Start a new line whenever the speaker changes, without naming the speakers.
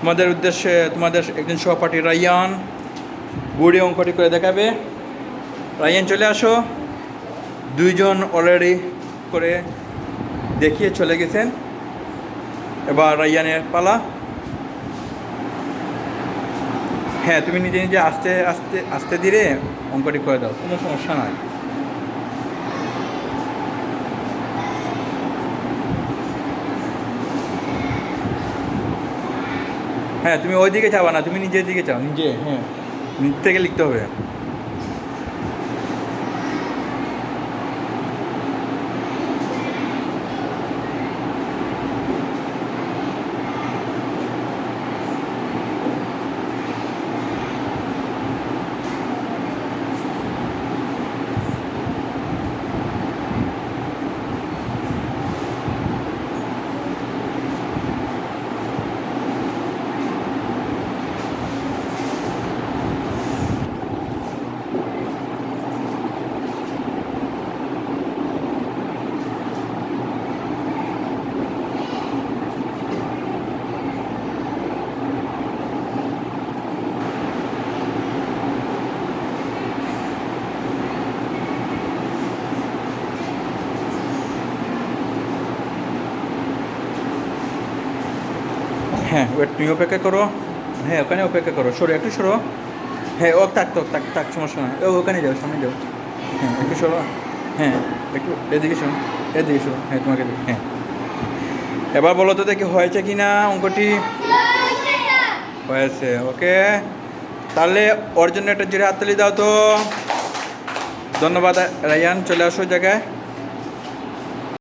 তোমাদের উদ্দেশ্যে তোমাদের একজন সহপাঠী রাইয়ান বুড়ি অঙ্কটি করে দেখাবে। রাইয়ান চলে আসো। দুইজন অলরেডি করে দেখিয়ে চলে গেছেন। এবার রাইয়ানের পালা। হ্যাঁ তুমি নিজে নিজে আস্তে আস্তে আস্তে ধীরে অঙ্কটি করে দাও, কোনো সমস্যা নয় হ্যাঁ তুমি ওই দিকে যাবা না তুমি নিজের দিকে চাও। নিজে হ্যাঁ। নিজ থেকে লিখতে হবে। হ্যাঁ ওয়েট তুমি অপেক্ষা করো। হ্যাঁ ওখানে অপেক্ষা করো। সরো, একটু সরো। হ্যাঁ ও তাক তো তাক তাক সমস্যা না ও, ওখানে যাও, সামনে যাও। হ্যাঁ একটু সরো। হ্যাঁ একটু এদিকে শোনো এদিকে শোনো হ্যাঁ তোমাকে হ্যাঁ। এবার বলো তো দেখি, হয়েছে কি না অঙ্কটি? হয়েছে, ওকে। তাহলে ওর জন্য একটা জিরে হাততালি দাও তো। ধন্যবাদ, রায়ান, চলে আসো জায়গায়।